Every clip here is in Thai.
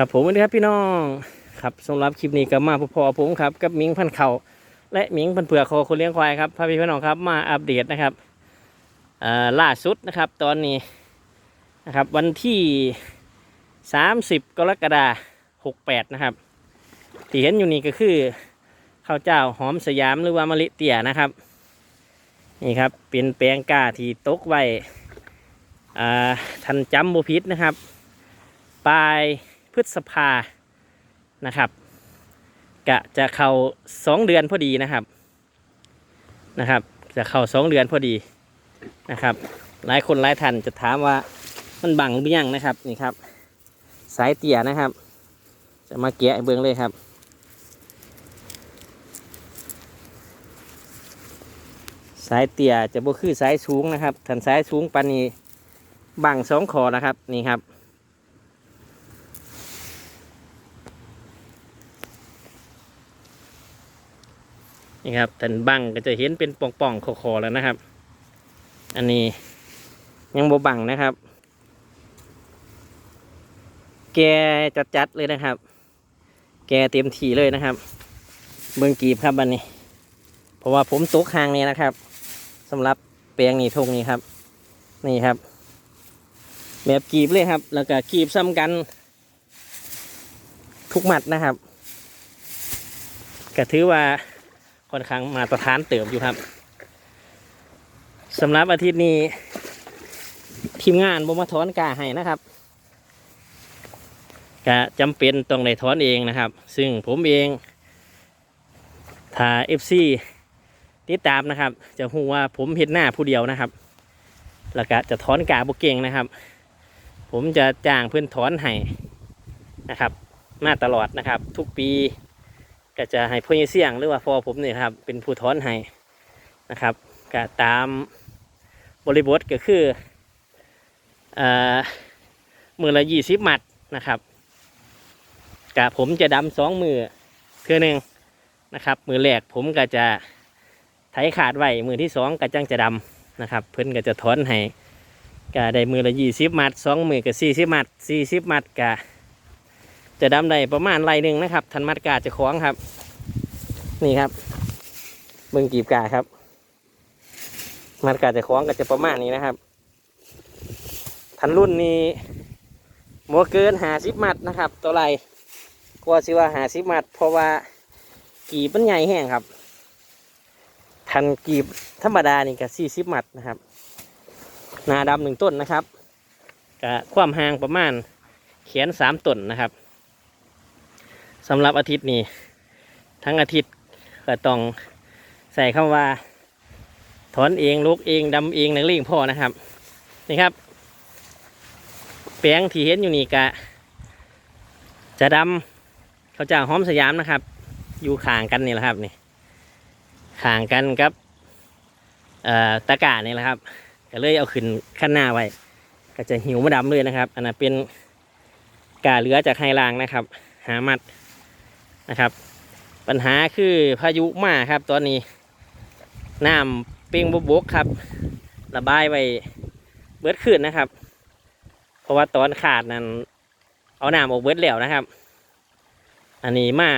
ครับผมสวัสดีครับพี่น้องครับสำหรับคลิปนี้ก็มาพอๆผมครับกับมิงพันเขาและมิงพันเผือกคอคนเลี้ยงควายครับพาพี่น้องครับมาอัปเดตนะครับล่าสุดนะครับตอนนี้นะครับวันที่ 30 กรกฎาคม68 นะครับที่เห็นอยู่นี่ก็คือข้าวเจ้าหอมสยามหรือว่ามะลิเตี่ยนะครับนี่ครับเป็นแปลงกาที่ตกไว้ทันจำบุพิษนะครับปลาย ฤษภานะครับกะจะเข้าสองเดือนพอดีนะครับนะครับ จะเข้าสองเดือนพอดีนะครับ หลายคนหลายท่านจะถามว่ามันบังหรือยังนะครับนี่ครับ สายเตี่ยนะครับ จะมาแกะเบิ้งเลยครับสายเตี่ยจะบ่คือสายสูงนะครับถ้าสายสูงปานนี้บังสองคอนะครับนี่ครับ นี่ครับท่านบังก็จะเห็นเป็นป่องๆคอๆแล้วนะครับ อันนี้ยังโบบังนะครับ แกจัดๆเลยนะครับ แกเต็มทีเลยนะครับ เบิ่งกีบครับอันนี้ เพราะว่าผมตกหางนี่นะครับสำหรับแปลงนี้ทงนี้ครับ นี่ครับ แบบกีบเลยครับ แล้วก็กีบซ้ำกันทุกหมัดนะครับก็ถือว่า ค่อนข้างมาตรฐานเติมอยู่ครับสำหรับอาทิตย์นี้ ทีมงานบ่มาถอนกาให้นะครับก็จำเป็นต้องได้ถอนเองนะครับ ซึ่งผมเองถ้า FC ติดตามนะครับ จะหูว่าผมเห็นหน้าผู้เดียวนะครับ แล้วก็จะถอนกาบุเก่งนะครับ ผมจะจ้างเพื่อนถอนให้นะครับ มาตลอดนะครับ ทุกปี ก็จะให้พ่อเสี่ยงหรือว่าพ่อผมเนี่ยครับเป็นผู้ถอนให้นะครับก็ตามบริบทก็คือเอ่อมือละยี่สิบมัดนะครับกะผมจะดำสองมือเพื่อหนึ่งนะครับ มือแรกผมก็จะไถขาดไว้มือที่สองก็จังจะดำนะครับ เพิ่นก็จะถอนให้ก็ได้มือละยี่สิบมัดสองมือก็สี่สิบมัดสี่สิบมัดกะ จะดำได้ประมาณไรหนึ่งนะครับทันมัดกาจะคล้องครับ นี่ครับเบิ่งกีบกาครับ มัดกาจะคล้องก็จะประมาณนี้นะครับ ทันรุ่นนี้โมเกินหาสิบมัดนะครับตัวไรกลัวสิว่าหาสิบมัด เพราะว่ากีบมันใหญ่แห้งครับ ทันกีบธรรมดานี่ก็สี่สิบมัดนะครับ นาดำหนึ่งต้นนะครับกับความห่างประมาณเขียนสามต้นนะครับ สำหรับอาทิตย์นี้ ทั้งอาทิตย์ก็ต้องใส่คำว่า ถอนเองลูกเองดำเองนักเลงพ่อนะครับ นี่ครับ แปลงที่เห็นอยู่นี่กะ จะดำเขาจะหอมสยามนะครับ อยู่ข่างกันนี่แหละครับนี่ข่างกันกับเอ่อตะกร้านี่แหละครับก็เลยเอาขึ้นขั้นหน้าไว้ ก็จะหิวมาดำเลยนะครับ อันนั้นเป็นกาเหลือจากไฮลางนะครับ หามัด นะครับ ปัญหาคือพายุมาครับ ตอนนี้น้ำเปียงบบกครับ ระบายไว้เบิดขึ้นนะครับ เพราะว่าตอนขาดนั้นเอาน้ำออกเบิดแล้วนะครับ อันนี้มา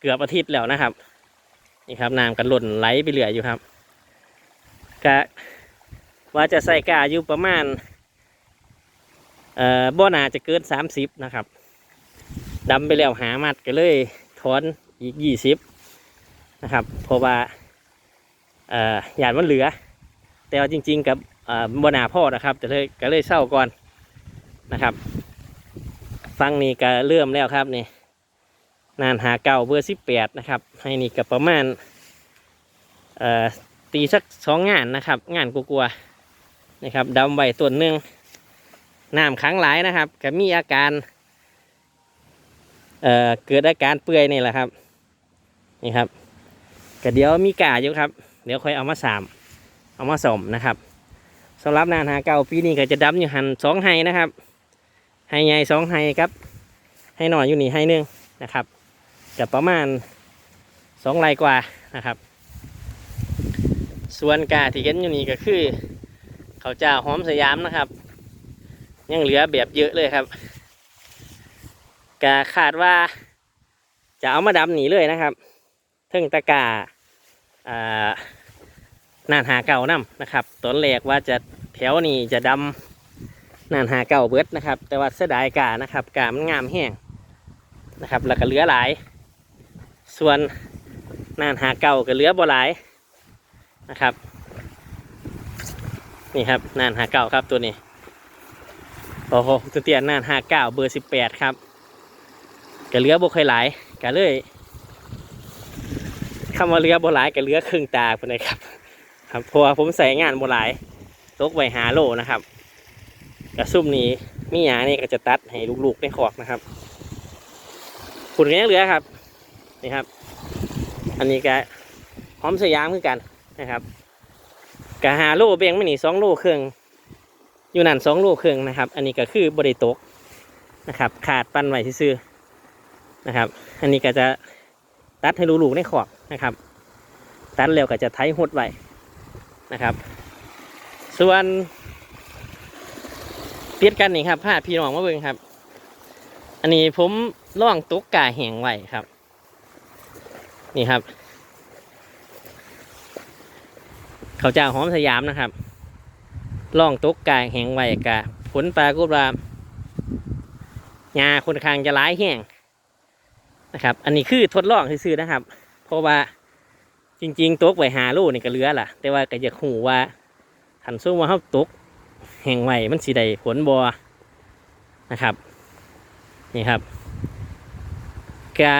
เกือบอาทิตย์แล้วนะครับ นี่ครับน้ำกันหล่นไหลไปเรืออยู่ครับกะว่าจะใส่กาอยู่ประมาณเอ่อบ่อนาจะเกินสามสิบนะครับดำไปแล้วหามัดก็เลย ถอนอีกยี่สิบนะครับเพราะว่าเอ่อหยาดมันเหลือ แต่ว่าจริง ๆ กับบนาพ่อนะครับจะเลยก็เลยเศร้าก่อนนะครับ ฟังนี่ก็เริ่มแล้วครับนี่นานหาเก่าเบอร์สิบแปดนะครับ ให้นี่กับประมาณตีสักสองงานนะครับ งานกลัวๆนะครับดำใบต้นหนึ่งน้ำค้างหลายนะครับก็มีอาการ เอ่อเกิดอาการเปื่อยนี่แหละครับ นี่ครับก็เดี๋ยวมีกาอยู่ครับ เดี๋ยวค่อยเอามาสามเอามาสมนะครับสำหรับนานหาเก่าปีนี้ก็จะดำอยู่หันสองไฮนะครับไฮใหญ่สองไฮครับไฮหน่อยอยู่นี่ไฮหนึ่งนะครับจะประมาณสองไร่กว่านะครับ ส่วนกาที่เห็นอยู่นี่ก็คือเขาเจ้าหอมสยามนะครับ ยังเหลือแบบเยอะเลยครับ ก็คาดว่า จะเอามาดำหนีเลยนะครับเทิงตะกร้าอ่านานหาเก่านํนะครับตอนแรกว่าจะแถวนี้จะดำนานหาเก่าเบิดนะครับ แต่ว่าเสียดายกานะครับกามันงามแห้งนะครับ แล้วก็เหลือหลาย ส่วนนานหาเก่าก็เหลือบ่หลายนะครับ นี่ครับนานหาเก่าครับตัวนี้โอ้โหตัวเตี้ยนานหาเก้าเบอร์สิบแปดครับ ก็เหลือบ่ค่อยหลายก็เลยคำว่าเหลือบ่หลายก็เหลือครึ่งตาไปเลยครับ ครับเพราะว่าผมใส่งานบ่หลายตกไว้หาโลนะครับกระซุ่มนี้มีหยานี่ก็จะตัดให้ลูกๆในขอกนะครับขุนก็ยังเหลือครับนี่ครับ อันนี้ก็หอมสยามคือนกันนะครับกะหาโลเบงไม่หนีสองโลครึ่งอยู่นั่นสองโลครึ่งนะครับ อันนี้ก็คือบริตกนะครับ ขาดปันไว้ซื่อ นะครับ อันนี้ก็จะตัดให้ลูๆในขอกนะครับ ตัดเร็วก็จะไถหดไว้นะครับ ส่วนเปลี่ยนกันนี่ครับพาพี่น้องมาเบิ่งครับ อันนี้ผมล่องตุ๊กกาแหงไว้ครับ นี่ครับ เขาเจ้าหอมสยามนะครับล่องตุ๊กกาแหงไว้กะผลปลากฏว่าหญ้าค่อนข้างจะร้ายแห้ง นะครับ อันนี้คือทดลองซื่อนะครับ เพราะว่าจริง ๆตกไว้หาลูกนี่ก็เลือล่ะ แต่ว่าก็จะหูว่าขันสู้ว่าเขาตกแห่งไว้มันสีใดผลบอนะครับ นี่ครับกะ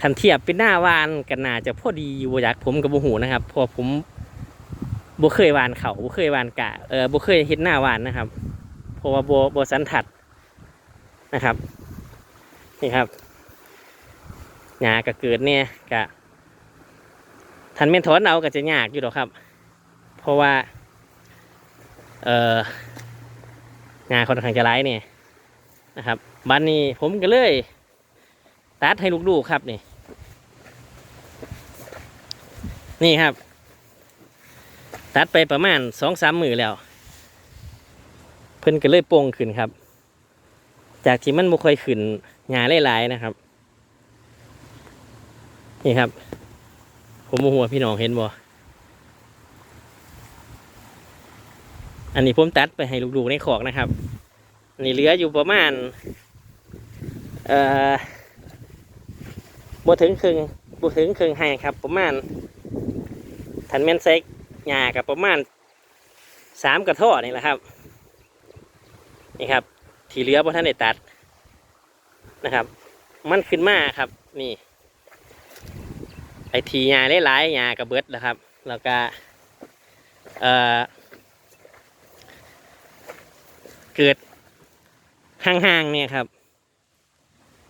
ทันเทียบเป็นหน้าวานกันน่าจะพอดีอยู่บอยากผมกับบุหูนะครับพอผมบ่เคยวานเขาบ่เคยวานกะเออบ่เคยเห็นหน้าวานนะครับ เพราะว่าบ่บ่สันทัดนะครับ นี่ครับ หญ้าก็เกิดเนี่ยกะทันเมนถอนเอาก็จะยากอยู่หรอกครับ เพราะว่า เอ่อหญ้าค่อนข้างจะร้ายเนี่ยนะครับบ้านนี้ผมก็เลย ตัดให้ลูกๆครับนี่ นี่ครับ ตัดไปประมาณสองสามมือแล้ว เพิ่นก็เลยโป่งขึ้นครับ จากที่มันบ่ค่อยขึ้นหญ้าหลายๆนะครับ นี่ครับ ผมโมโหว่าพี่น้องเห็นบ่อันนี้ผมตัดไปให้ลูกๆในขอกนะครับอันนี้เหลืออยู่ประมาณเอ่อบ่ถึงครึ่งบ่ถึงครึ่งให้ครับ ประมาณทันแมนเซ็กหญ้ากับประมาณสามกระท่อนี่แหละครับ นี่ครับ ที่เหลือบ่ท่านได้ตัดนะครับ มันขึ้นมาครับ นี่ ไอทีหญ้าหลายๆหญ้ากระเบิดนะครับ แล้วก็เอ่อเกิดห่างๆเนี่ยครับ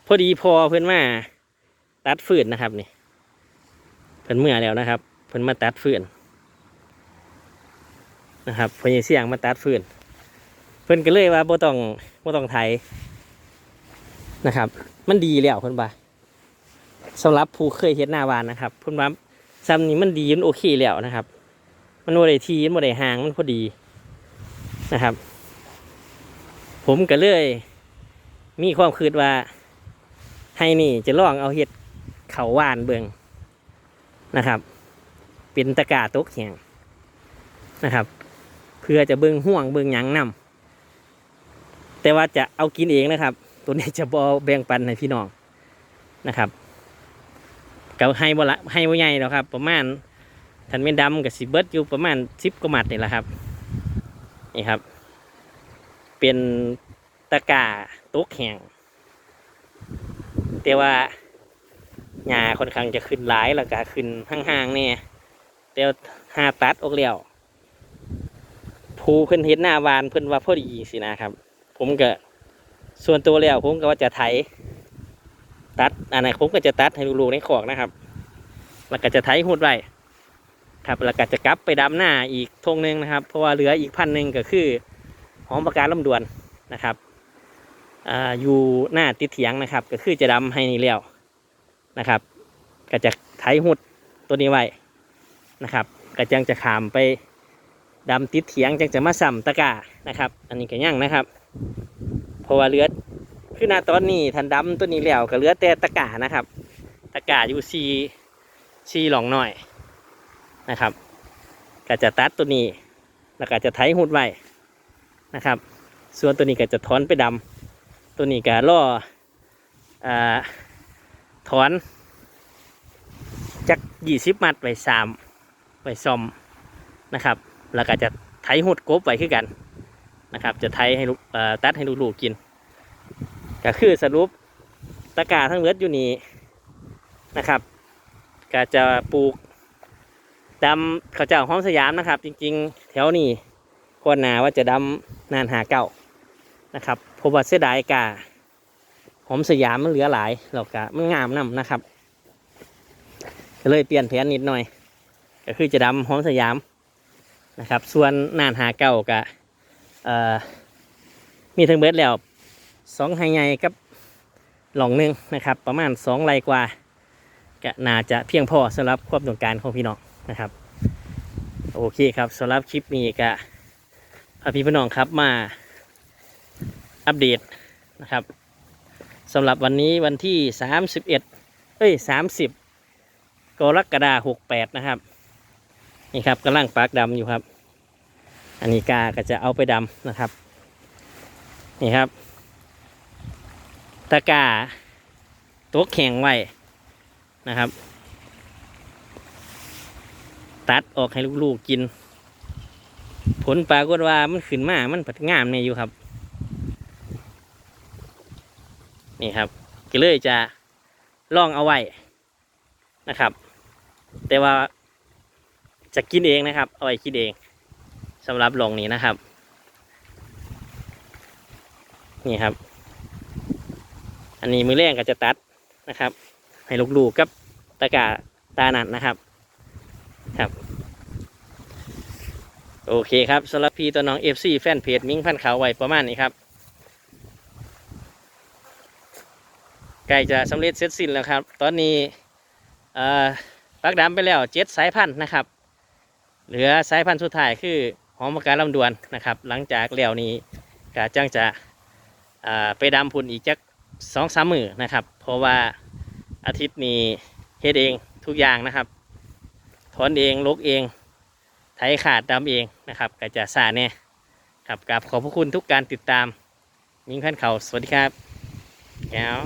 พอดีพอเพื่อนมาตัดฟืนนะครับนี่เพิ่นเมื่อแล้วนะครับ เพิ่นมาตัดฟืนนะครับเพิ่นยังเสียงมาตัดฟืนเพิ่นก็เลยว่าโบต้องบ่ต้องไถนะครับ มันดีแล้วเพิ่นว่า สำหรับผู้เคยเฮ็ดหน้าวานนะครับเพิ่นว่าซ้ำนี้มันดีมันโอเคแล้วนะครับ มันบ่ได้ทีมันบ่ได้ห่างมันพอดีนะครับ ผมก็เลย มีความคิดว่า ให้นี่จะลองเอาเห็ดเขาวานเบิงนะครับ เป็นตะกาตกแข็งนะครับ เพื่อจะเบิงห่วงเบิงหยังนำแต่ว่าจะเอากินเองนะครับ ตัวนี้จะบอแบ่งปันให้พี่น้องนะครับ ก็ให้บ่ละให้บ่ใหญ่แล้วครับ ประมาณทันเม็นดำกับสิเบิร์ดอยู่ประมาณสิบกว่ามัดนี่แหละครับ นี่ครับ เป็นตะกร้าตกแข็งแต่ว่าหญ้าค่อนข้างจะขึ้นหลายแล้วก็ขึ้นห่างๆเนี่ยแต่ว่าหาตัดออกแล้วผู้เพิ่นเห็นหน้าวานเพิ่นว่าพอดีสินะครับ ผมก็ส่วนตัวแล้วผมก็ว่าจะไถ ตัดอันไหนผมก็จะตัดให้ลูกๆในขอกนะครับ แล้วก็จะไถหุดไว้ครับแล้วก็จะกลับไปดำหน้าอีกทงหนึ่งนะครับ เพราะว่าเหลืออีกพันหนึ่งก็คือหอมประการลำดวนนะครับอ่าอยู่หน้าติดเถียงนะครับ ก็คือจะดำให้นี่แล้วนะครับ ก็จะไถหุดตัวนี้ไว้นะครับก็จังจะขามไปดำติดเถียงจังจะมาซ้ำตะกานะครับ อันนี้ก็ย่างนะครับ เพราะว่าเลือด คือหนาตอนนี้ทันดำตัวนี้แล้วก็เหลือแต่ตะกร้านะครับ ตะกร้าอยู่ซีซีหลองหน่อยนะครับก็จะตัดตัวนี้แล้วก็จะไถหุดไว้นะครับ ส่วนตัวนี้ก็จะถอนไปดำตัวนี้ก็ล่ออ่าถอนจากยี่สิบมัดไว้สามไว้ซอมนะครับ แล้วก็จะไถหุดกบไว้คือกันนะครับ จะไถให้ลูกเอ่อตัดให้ลูกๆกิน ก็คือสรุปตะกาทั้งเลือดอยู่นี่นะครับก็จะปลูกดำเขาเจ้าหอมสยามนะครับ จริงๆ แถวนี้ก่อนาว่าจะดำนานหาเก่านะครับพราะว่าเสียดายกาหอมสยามมันเหลือหลายแล้วก็มันงามนํนะครับก็เลยเปลี่ยนแผนนิดหน่อย ก็คือจะดำหอมสยามนะครับ ส่วนนานหาเก่าก็มีทั้งเบิดแล้ว สองไฮไงกับหลองหนึ่งนะครับ ประมาณสองไรกว่าก็น่าจะเพียงพอสำหรับความต้องการของพี่น้องนะครับ โอเคครับสำหรับคลิปนี้ก็พาพี่พี่น้องครับมาอัปเดตนะครับสำหรับวันนี้วันที่ 31 เอ้ย 30 กรกฎาคม68 นะครับ นี่ครับกำลังปากดำอยู่ครับ อันนี้กาก็จะเอาไปดำนะครับ นี่ครับ ตะกาตัวแข็งไว้นะครับ ตัดออกให้ลูกๆกิน ผลปรากฏว่ามันขึ้นมามันผัดงามเนี่ยอยู่ครับ นี่ครับ ก็เลยจะลองเอาไว้นะครับ แต่ว่าจะกินเองนะครับ เอาไว้กินเองสำหรับลงนี้นะครับ นี่ครับ อันนี้มือแรงก็จะตัดนะครับ ให้ลูกๆกับตะกร้าตาหนันนะครับครับ โอเคครับสำหรับพี่ตัวน้อง FC แฟนเพจมิ้งพันขาวไว้ประมาณนี้ครับใกล้จะสำเร็จเสร็จสิ้นแล้วครับ ตอนนี้ปักดำไปแล้วเจ็ดสายพันธุ์นะครับ เหลือสายพันธุ์สุดท้ายคือหอมปากกาลำดวนนะครับ หลังจากแล้วนี้ก็จังจะไปดำพุ่นอีกจัก สองสามมือนะครับ เพราะว่าอาทิตย์นี้เฮ็ดเองทุกอย่างนะครับ ถอนเองลกเอง ไถขาดดำเองนะครับก็จะสาเนี่ยครับกับขอบพระคุณทุกการติดตาม ยิงขั้นเขาสวัสดีครับแก้ว